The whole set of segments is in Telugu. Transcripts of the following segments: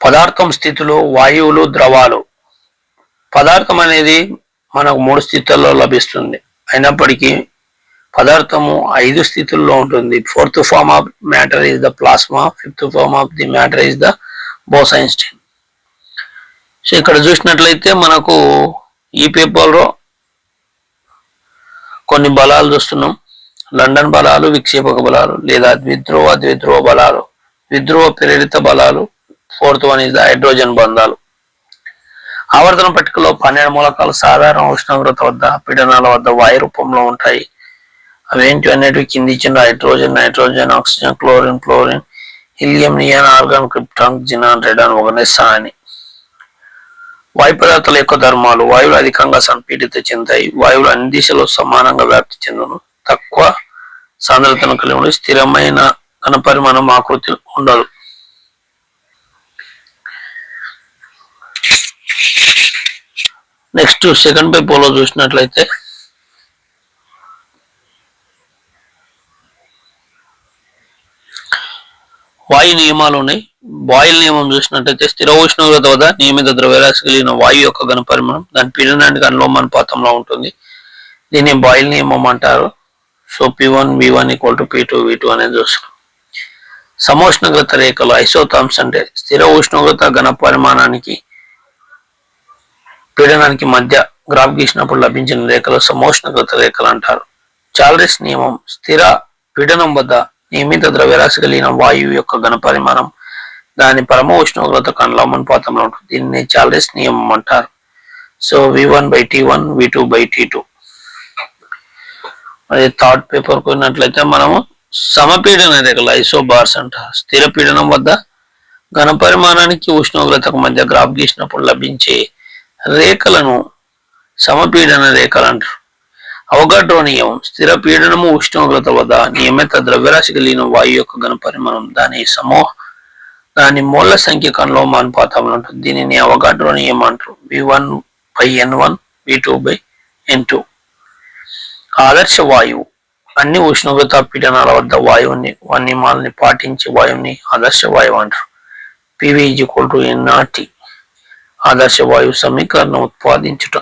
పదార్థం స్థితిలో వాయువులు ద్రవాలు. పదార్థం అనేది మనకు మూడు స్థితుల్లో లభిస్తుంది. అయినప్పటికీ పదార్థము ఐదు స్థితుల్లో ఉంటుంది. Fourth form of matter is the plasma fifth form of the matter is the Bose Einstein so ఇక్కడ చూసినట్లయితే మనకు ఈ పేపర్లో కొన్ని బలాలు చూస్తున్నాం. లండన్ బలాలు విక్షేపక బలాలు లేదా ద్విధ్రువ ద్విధ్రువ బలాలు. విద్రోహ ప్రేరిత బలాలు fourth one is the hydrogen బంధాలు. ఆవర్తన పట్టికలో పన్నెండు మూలకాలు సాధారణ ఉష్ణోగ్రత వద్ద పీడనాల వద్ద వాయు రూపంలో ఉంటాయి. అవేంటి అనేటివి కింది ఇచ్చిన hydrogen nitrogen oxygen chlorine fluorine helium neon argon krypton xenon radon oganesson అని. వాయు పదార్థాల యొక్క ధర్మాలు వాయువులు అధికంగా సంపీడిత చెందాయి. వాయువులు అన్ని దిశలో సమానంగా వ్యాప్తి చెందును. తక్కువ సాంద్రతను కలిగి స్థిరమైన తన ఘనపరిమాణం ఆకృతి ఉండదు నెక్స్ట్ సెకండ్ పేపర్లో చూసినట్లయితే వాయు నియమాలు ఉన్నాయి. బాయిల్ నియమం చూసినట్లయితే స్థిర ఉష్ణోగ్రత వద్ద నియమిత ద్రవ్యరాశి కలిగిన వాయు యొక్క ఘన పరిమాణం దాని పీడనానికి అనులోమానుపాతంలో ఉంటుంది. దీన్ని బాయిల్ నియమం అంటారు. So P one V one equal to P two V two అనేది చూస్తున్నాం సమోష్ణోగ్రత రేఖలు ఐసోథామ్స్ అంటే స్థిర ఉష్ణోగ్రత ఘన పరిమాణానికి పీడనానికి మధ్య గ్రాఫ్ గీసినప్పుడు లభించిన రేఖలు సమోష్ణోగ్రత రేఖలు అంటారు. చాలరిస్ నియమం స్థిర పీడనం వద్ద నియమిత ద్రవ్యరాశి కలిగిన వాయువు యొక్క ఘన పరిమాణం. దాని పరమ ఉష్ణోగ్రత అనుపాతంలో ఉంటుంది. దీన్ని చాలరిస్ నియమం అంటారు. So V one by T one V two by T two అది థర్డ్ పేపర్ కొన్నట్లయితే మనము సమపీడన రేఖలు ఐసోబార్స్ అంటారు స్థిర పీడనం వద్ద ఘన పరిమాణానికి ఉష్ణోగ్రతకు మధ్య గ్రాఫ్ గీసినప్పుడు లభించే రేఖలను సమపీడన రేఖలు అంటారు. అవగాడ్రో నియమం స్థిర పీడనము ఉష్ణోగ్రత వద్ద నియమిత ద్రవ్యరాశి కలిగిన వాయు యొక్క ఘన పరిమాణం దాని సమూహ దాని మూల సంఖ్య అనుపాతంలో ఉంటుంది. దీనిని అవగాడ్రో నియమం అంటారు. V one by N one V two by N two ఆదర్శ వాయువు అన్ని ఉష్ణోగ్రత పీడనాల వద్ద వాయువుని నియమాలని పాటించి వాయువుని ఆదర్శ వాయువు అంటారు. పివి ఈక్వల్ టు ఎన్ఆర్టీ ఆదర్శ వాయువు సమీకరణం ఉత్పాదించుట.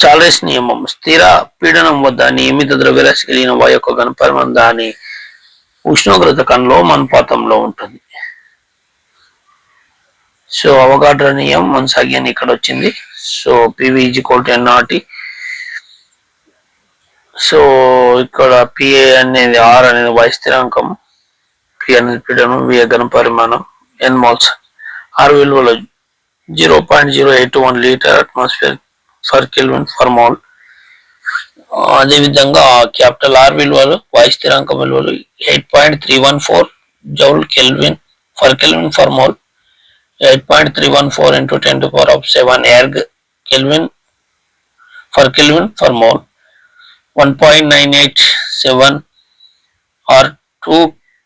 చార్లెస్ నియమం స్థిర పీడనం వద్ద నియమిత ద్రవ్యరాశి కలిగిన వాయు యొక్క ఘనపరిమాణం దాని ఉష్ణోగ్రత కనులో అనుపాతంలో ఉంటుంది. సో అవగాడ్ర వన్స్ కొనసాగి ఇక్కడ వచ్చింది. So PV is equal to NRT so ఇక్కడ పిఏ అనేది ఆర్ అనేది వాయు స్థిరాంకం. పి అనేది పీడనం వి ఘన పరిమాణం ఎన్ మోల్స్ ఆర్ విలువలో zero point zero eight one litre atmosphere per kelvin per mole అదేవిధంగా క్యాపిటల్ ఆర్ విలువలు వాయు స్థిరాంకం విలువలు eight point three one four joule kelvin per kelvin per mole eight point three one four into ten to power of seven erg kelvin per kelvin per mole one point nine eight seven R two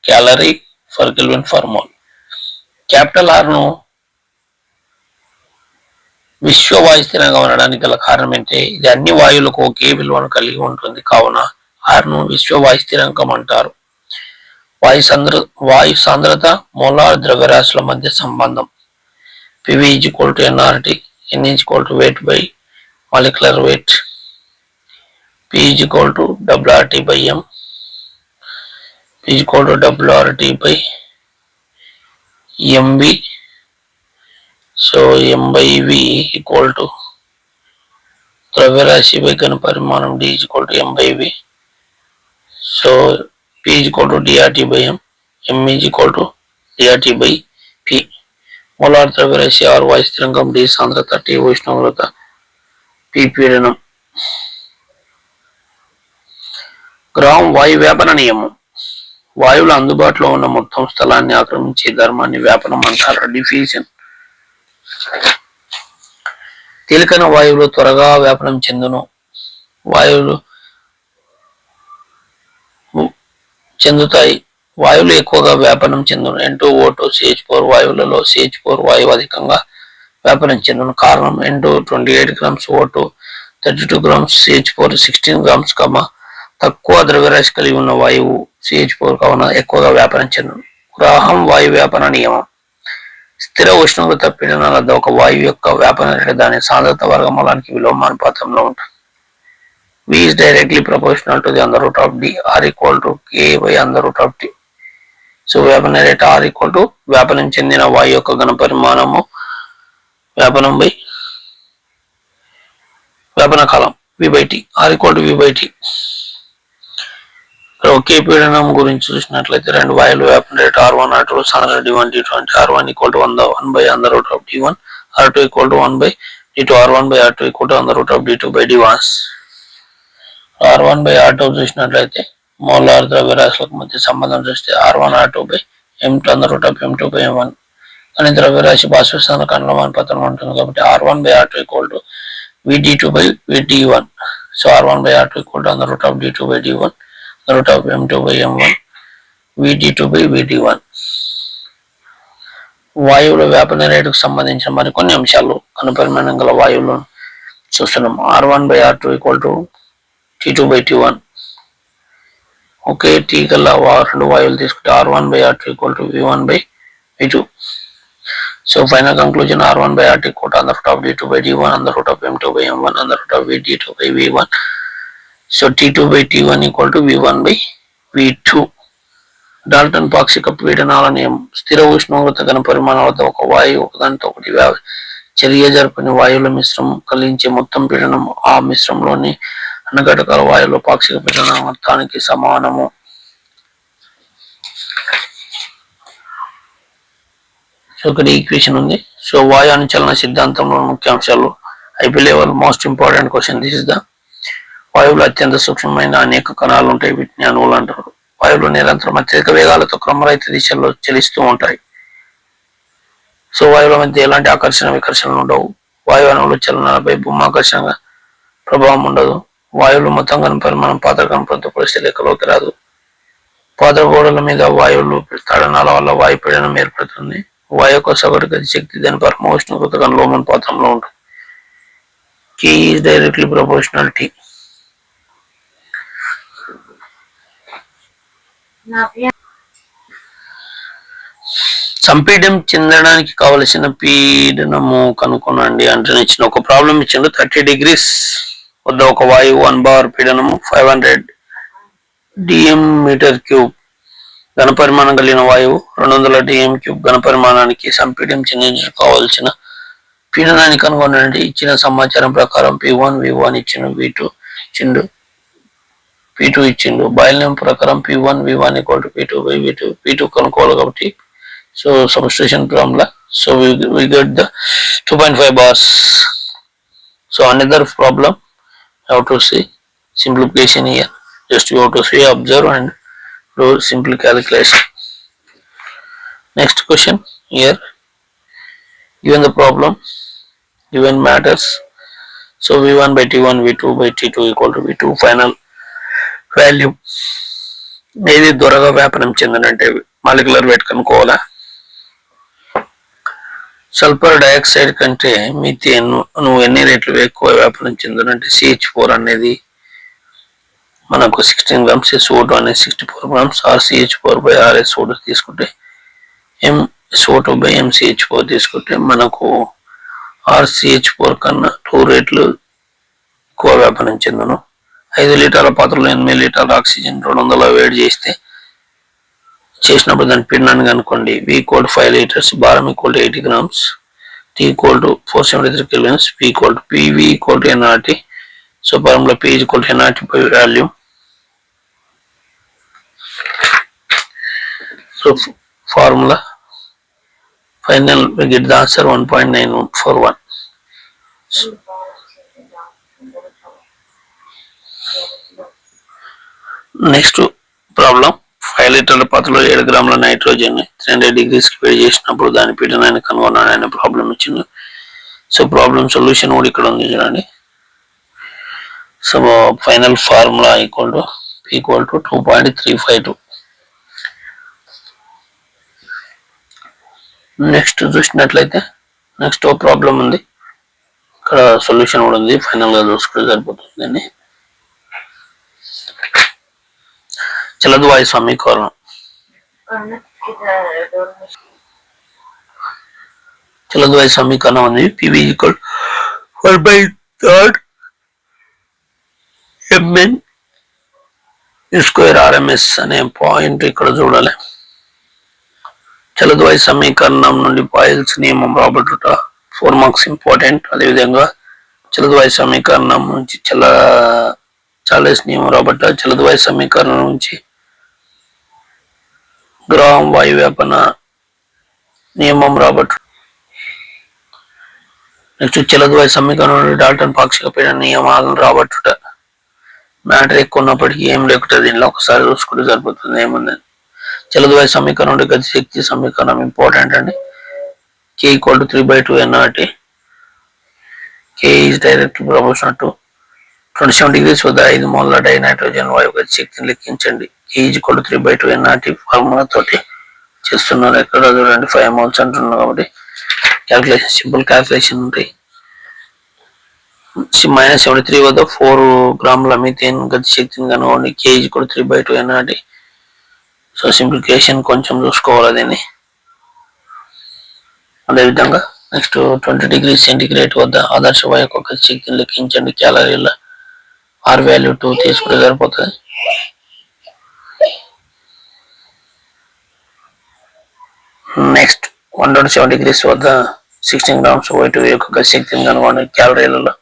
calorie per kelvin per mole capital ఆర్ను విశ్వవాయు స్థిరంగా ఉండడానికి గల కారణం ఏంటి ఇది అన్ని వాయువులకు ఒకే విలువను కలిగి ఉంటుంది. కావున ఆర్ను విశ్వవాయు స్థిరాంకం అంటారు. వాయు సాంద్ర వాయు సాంద్రత మోలార్ ద్రవ్యరాశుల మధ్య సంబంధం. PV is equal to NRT N is equal to weight by molecular weight P is equal to WRT by M P is equal to WRT by MB so M by V equal to ద్రవ్యరాశి బై ఘన పరిమాణం D equal to M by V so P equal to DRT by M M is equal to DRT by P molar ద్రవ్యరాశి ఆర్ వాయు స్థిరంగం డి సాంద్రత టి ఉష్ణోగ్రత పి పీడనం. గ్రామ్ వాయు వ్యాపన నియమం. వాయువులు అందుబాటులో ఉన్న మొత్తం స్థలాన్ని ఆక్రమించే ధర్మాన్ని వ్యాపనం అంటారు డిఫ్యూజన్. తేలికైన వాయువులు త్వరగా వ్యాపనం చెందును. వాయువులు చెందుతాయి. వాయువులు ఎక్కువగా వ్యాపనం చెందును. N two O two CH four వాయువులలో CH four వాయువు అధికంగా వ్యాపనం చెందును. కారణం N two twenty eight grams O two thirty two grams CH four sixteen grams comma తక్కువ ద్రవ్యరాశి కలిగి ఉన్న వాయువు సిహెచ్ ఫోర్ కావున ఎక్కువగా వ్యాపారం చెందును. గ్రాహం వాయు వ్యాపన నియమం. స్థిర ఉష్ణోగ్రత పీడనాల వద్ద ఒక వాయువు యొక్క వ్యాపారం రేటు దాని సాంద్రత వర్గమూలానికి విలోమానుపాతంలో ఉంటుంది. V is directly proportional to the under root of D. R equal to K by under root of T. So వ్యాపన rate R equal to వ్యాపనం చెందిన వాయు యొక్క ఘన పరిమాణము వ్యాపనం బై వ్యాపన కాలం V by T R equal to V by T ఒకే పీడనం గురించి చూసినట్లయితే రెండు వాయులు వ్యాపన rate R one R two sun D one D two అంటే R one equal to one one by under root of D one R two equal to one by D two R one by R two equal to under root of D two by D ones R one by R two చూసినట్లయితే మోలార్ ద్రవ్యరాశులకు మధ్య సంబంధం చూస్తే R one R two by M two under root of M two by M one. కానీ ద్రవ్యరాశి బాష్పస్థానకు కండలమాన పత్రం ఉంటుంది కాబట్టి R one by R two equal to VD two by VD one. So R one by R two equal to under root of D two by D one root of M two by M one VD two by VD one. వాయువుల వ్యాపన రేటుకు సంబంధించిన మరికొన్ని అంశాలు కనుపరిమాణం గల వాయువులను చూస్తున్నాం. R one by R two equal to T two by T one. Okay T గల వా- రెండు వాయువులు తీసుకుంటే R one by R equal to V one by V two so final conclusion R one by R two equal to under root of D two by D one under root of M two by M one under root of V D two by V one so T two by T one equal to V one by V two Dalton పాక్షిక పీడనాల నియమం. స్థిర ఉష్ణోగ్రత గణ పరిమాణం వద్ద ఒక వాయువు ఒకదానితో ఒకటి చర్య జరపని వాయువుల మిశ్రమం కలిగించే మొత్తం పీడనం ఆ మిశ్రమంలోని అన్నఘటకాల వాయువులు పాక్షిక పీడన మొత్తానికి సమానము. సో ఇక్కడ ఈక్వేషన్ ఉంది. సో వాయు అనుచలన సిద్ధాంతంలో ముఖ్యాంశాలు. IP level most important question this is the వాయువులో అత్యంత సూక్ష్మమైన అనేక కణాలు ఉంటాయి. వీటిని అణువులు అంటారు. వాయువులు నిరంతరం అత్యధిక వేగాలతో క్రమరహిత దిశల్లో చలిస్తూ ఉంటాయి. సో వాయువుల మధ్య ఎలాంటి ఆకర్షణ వికర్షణలు ఉండవు. వాయు అణువుల చలనాలపై భూమాకర్షణ ప్రభావం ఉండదు. వాయువులు మొత్తం కనపడి మనం పాత్ర కనపడంతో పరిస్థితి లెక్కలోకి రాదు. పాత్ర గోడల మీద వాయువులు తడనాల వల్ల వాయు పీడనం ఏర్పడుతుంది. వాయు యొక్క సగటు గది శక్తి దాని పరమ ఉష్ణోగ్రత లోమన్ పాత్రంలో ఉంటుంది. కి ఈజ్ డైరెక్ట్లీ ప్రపోర్షనల్ టీ చెందడానికి కావలసిన పీడనము కనుక్కోనండి. అంటే ఇచ్చిన ఒక ప్రాబ్లం ఇచ్చిండు. థర్టీ డిగ్రీస్ వద్ద ఒక వాయువు one bar పీడనము five hundred DM metre cube. ఘనపరిమాణం కలిగిన వాయువు రెండు వందల డిఎం క్యూబ్ ఘనపరిమాణానికి సంపీడం చెందించడానికి కావాల్సిన పీడనాన్ని కనుగొనండి ఇచ్చిన సమాచారం ప్రకారం పి వన్ వి వన్ ఇచ్చిన వి టూ ఇచ్చిండు. పి టూ ఇచ్చిండు. బాయిల్ నేమ్ ప్రకారం P one V one equal to P two by V two P two కనుక్కోవాలి కాబట్టి so substitution problem so we get the two point five bars so another problem how to see simplification here just you have to see observe and do simple calculation next question here given the problem given matters so v1 by t1 v2 by t2 equal to v2 final value ఏది త్వరగా వ్యాపనం చెందినంటే మాలిక్యులర్ వెయిట్ కనుక్కోవాలా సల్ఫర్ డయాక్సైడ్ కంటే మీథేన్ నువ్వు ఎన్ని రేట్లు ఎక్కువ వ్యాపారం చెందునంటే సిహెచ్ ఫోర్ అనేది మనకు సిక్స్టీన్ గ్రామ్స్ ఎస్ఓ అనేది sixty four grams R CH four by RS O two తీసుకుంటే M SO by MCH four తీసుకుంటే మనకు ఆర్సిహెచ్ ఫోర్ కన్నా టూ రేట్లు ఎక్కువ వ్యాపారం చెందును. ఐదు లీటర్ల పాత్రలో ఎనిమిది లీటర్ల ఆక్సిజన్ రెండు వందల వేడి చేస్తే చేసినప్పుడు దాని పిండాన్ని కనుక్కోండి V equal to five litres బారం equal to eighty grams T equal to four seventy three kelvins P equal to PV equal to NRT so బారంలో P equal to NRT by volume so formula final we get the answer one point nine four one next problem five లీటర్ల పాత్రలో ఏడు గ్రాముల నైట్రోజన్ త్రీ హండ్రెడ్ డిగ్రీస్కి వేడి చేసినప్పుడు దాని పీడనాన్ని ఆయన ప్రాబ్లం ఇచ్చింది సో ప్రాబ్లం సొల్యూషన్ కూడా ఇక్కడ ఉంది చూడండి. So final formula equal to equal to two point three five two next చూసినట్లయితే నెక్స్ట్ ఓ ప్రాబ్లం ఉంది. ఇక్కడ సొల్యూషన్ కూడా ఉంది. ఫైనల్గా చూసుకుంటే సరిపోతుంది. చలదువాయు సమీకరణం చలదువాయు సమీకరణం అనేది PV equal four by third MN square RMS అనే పాయింట్ ఇక్కడ చూడాలి. చలదువాయు సమీకరణం నుండి బాయిల్స్ నియమం రాబట్టుట ఫోర్ మార్క్స్ ఇంపార్టెంట్ అదేవిధంగా చలదువాయు సమీకరణం నుంచి చల చాలెస్ నియమం రాబట్ట చలదువాయు సమీకరణం నుంచి గ్రహం వాయువ్యాపన నియమం రాబట్టు. నెక్స్ట్ చలదువాయు సమీకరణం నుండి డాల్టన్ పాక్షిక పీడన నియమాలను రాబట్టుట. మ్యాటర్ ఎక్కువ ఉన్నప్పటికీ ఏం లేకుండా దీనిలో ఒకసారి చూసుకుంటే సరిపోతుంది. ఏముంది? చలదువాయు సమీకరణం నుండి గతి శక్తి సమీకరణం ఇంపార్టెంట్ అండి. K equal to three by two NRT K is direct proportion to twenty seven degrees వద్ద ఐదు మోల్ల డై నైట్రోజన్ వాయువు గతి శక్తిని లెక్కించండి. ఈజ్ కొడు three by two NRT formula తోటి చేస్తున్నారు. ఎక్కడ చూడండి ఫైవ్ మోల్స్ అంటున్నారు కాబట్టి క్యాల్కులేషన్ సింపుల్ క్యాల్కులేషన్ ఉంటాయి మైనస్ సెవెంటీ త్రీ వద్ద ఫోర్ గ్రాముల మీథేన్ గతి శక్తిని కనుగొండి కేజీ కూడా three by two NRT so simplification కొంచెం చూసుకోవాలి దీన్ని. అదేవిధంగా నెక్స్ట్ ట్వంటీ డిగ్రీ సెంటిగ్రేడ్ వద్ద ఆదర్శ వాయు యొక్క శక్తిని లెక్కించండి. క్యాలరీల ఆర్ వాల్యూ టూ తీసుకుంటే సరిపోతుంది. Next one twenty seven degrees వద్ద సిక్స్టీన్ గ్రామ్స్ వైట్ యొక్క శక్తిని కనుగొని క్యాలరీలలో.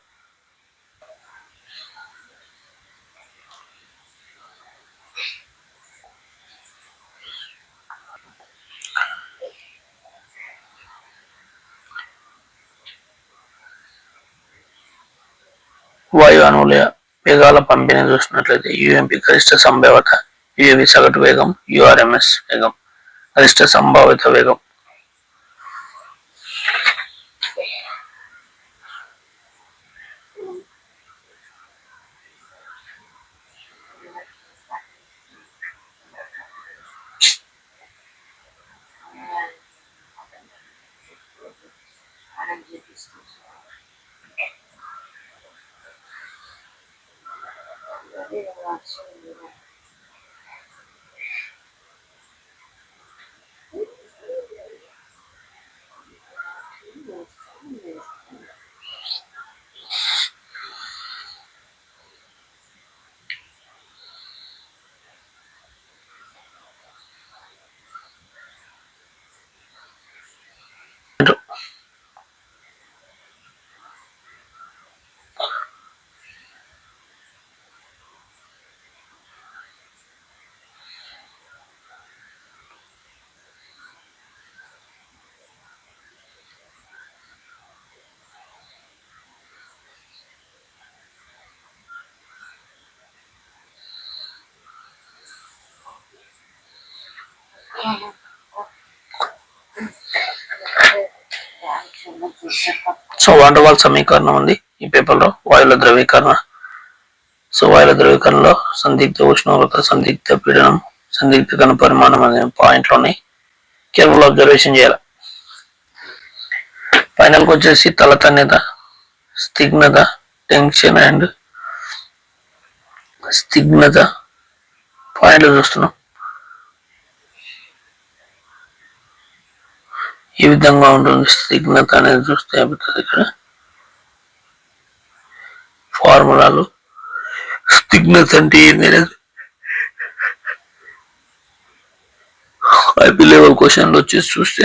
వాయు అణువుల వేగాల పంపిణీ చూసినట్లయితే యుఎంపి గరిష్ట సంభావ్యత యుఎవి సగటు వేగం యుఆర్ఎంఎస్ వేగం. ಗರಿಷ್ಠ ಸಂಭಾವಿತ ವೇಗಂ సో వాటర్ సమీకరణం ఉంది ఈ పేపర్లో వాయుల ద్రవీకరణ. సో వాయుల ద్రవీకరణలో సందిగ్ధ ఉష్ణోగ్రత సందిగ్ధ పీడనం సందిగ్ధ కణ పరిమాణం అనే పాయింట్లు ఉన్నాయి. కేర్ఫుల్ అబ్జర్వేషన్ చేయాలి. ఫైనల్కి వచ్చేసి తలతన్యత స్తిగ్నత టెన్షన్ అండ్ స్తిగ్నత పాయింట్లు చూస్తున్నాం. ఈ విధంగా ఉంటుంది స్నిగ్ధత అనేది చూస్తే అవుతుంది ఇక్కడ. ఫార్ములాలు స్నిగ్ధత అంటే ఏంది అనేది. ఐపీ లెవెల్ క్వశ్చన్లు వచ్చేసి చూస్తే